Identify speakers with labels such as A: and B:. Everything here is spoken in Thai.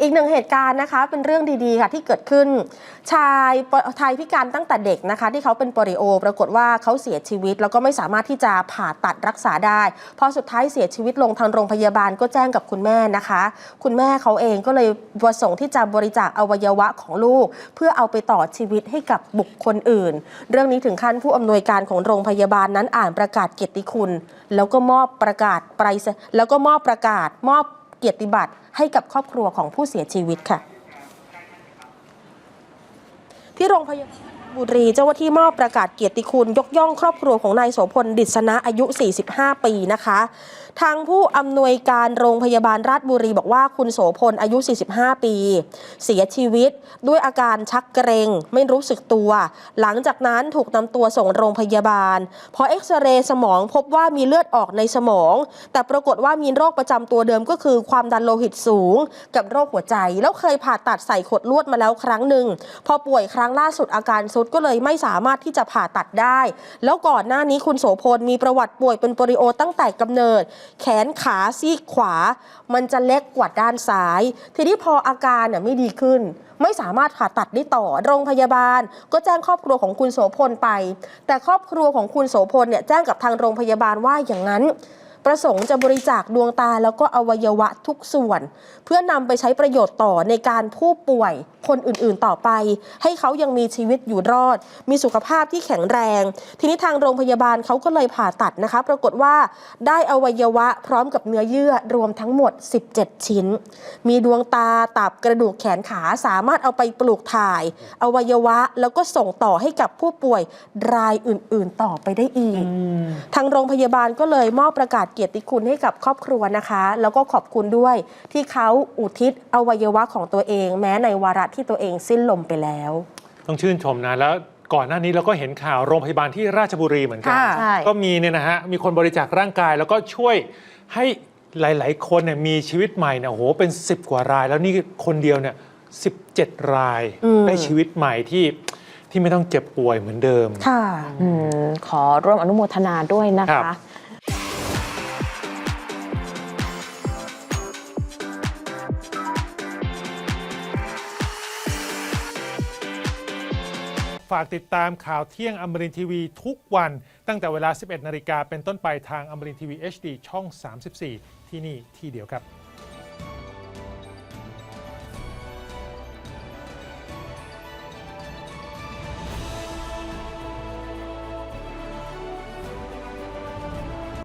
A: อีกหนึ่งเหตุการณ์นะคะ เป็นเรื่องดีๆค่ะที่เกิดขึ้น ชายปชายพิการตั้งแต่เด็กนะคะ ที่เขาเป็นปลิโอ ปรากฏว่าเขาเสียชีวิต แล้วก็ไม่สามารถที่จะผ่าตัดรักษาได้พอสุดท้ายเสียชีวิตลงทางโรงพยาบาลก็แจ้งกับคุณแม่นะคะ คุณแม่เขาเองก็เลยประสงค์ที่จะบริจาคอวัยวะของลูก เพื่อเอาไปต่อชีวิตให้กับบุคคลอื่น เรื่องนี้ถึงขั้นผู้อำนวยการของโรงพยาบาลนั้นอ่านประกาศเกียรติคุณ แล้วก็มอบประกาศไปแล้วก็มอบประกาศมอบเกียรติบัตร ให้กับครอบครัวของผู้เสียชีวิตค่ะ ที่โรงพยาบาลบุรีเจ้าหน้าที่มอบประกาศเกียรติคุณยกย่องครอบครัวของนายโสพลดิษณะอายุ 45 ปีนะคะ ทางผู้อำนวยการโรงพยาบาลราชบุรีบอกว่าคุณโสพลอายุ 45 ปี เสียชีวิตด้วยอาการชักเกรงไม่รู้สึกตัว หลังจากนั้นถูกนำตัวส่งโรงพยาบาล พอเอ็กซเรย์สมองพบว่ามีเลือดออกในสมอง แต่ปรากฏว่ามีโรคประจำตัวเดิมก็คือ ความดันโลหิตสูง กับโรคหัวใจ แล้วเคยผ่าตัดใส่ขดลวดมาแล้วครั้งหนึ่งพอป่วยครั้งล่าสุดอาการสุดก็เลยไม่สามารถที่จะผ่าตัดได้ แล้วก่อนหน้านี้คุณโสพลมีประวัติป่วยเป็นโปลิโอตั้งแต่กำเนิด แขนขาซีกขวา มันจะเล็กกว่าด้านซ้าย ทีนี้พออาการน่ะไม่ดีขึ้น ไม่สามารถผ่าตัดได้ต่อ โรงพยาบาล ก็แจ้งครอบครัวของคุณโสพลไป แต่ครอบครัวของคุณโสพลเนี่ยแจ้งกับทางโรงพยาบาลว่าอย่างนั้น ประสงค์จะบริจาคดวงตาแล้วก็อวัยวะทุกส่วน เพื่อนำไปใช้ประโยชน์ต่อในการผู้ป่วยคนอื่นๆต่อไป ให้เขายังมีชีวิตอยู่รอด มีสุขภาพที่แข็งแรง ทีนี้ทางโรงพยาบาลเขาก็เลยผ่าตัดนะคะ ปรากฏว่าได้อวัยวะพร้อมกับเนื้อเยื่อรวมทั้งหมด 17 ชิ้น มีดวงตาตับกระดูกแขนขาสามารถเอาไปปลูกถ่าย อวัยวะแล้วก็ส่งต่อให้กับผู้ป่วยรายอื่นๆ ต่อไปได้อีก ทางโรงพยาบาลก็เลยมอบประกาศเกียรติคุณให้กับครอบครัวนะคะ แล้วก็ขอบคุณด้วยที่เขาอุทิศอวัยวะของตัวเอง แม้ในวาระที่ตัวเองสิ้นลมไปแล้ว
B: ต้องชื่นชมนะแล้วก่อนหน้านี้เราก็เห็นข่าวโรงพยาบาลที่ราชบุรีเหมือนกัน
A: ค่ะ
C: ใช่
B: ก็มีเนี่ยนะฮะ มีคนบริจาคร่างกายแล้วก็ช่วยให้หลาย ๆ คนเนี่ยมีชีวิตใหม่เนี่ยโอ้โหเป็น 10 กว่าราย แล้วนี่คนเดียวเนี่ย17 ราย
A: อืม
B: ได้ชีวิตใหม่ที่ที่ไม่ต้องเจ็บป่วยเหมือนเดิม
A: ค่ะ
C: อืมขอร่วมอนุโมทนาด้วยนะ
B: ครั
C: คะ
B: บ ฝากติดตามข่าวเที่ยงอมรินทีวีทุกวันตั้งแต่เวลา 11 นาฬิกาเป็นต้นไปทางอมรินทีวี HD ช่อง 34 ที่นี่ที่เดียวครับ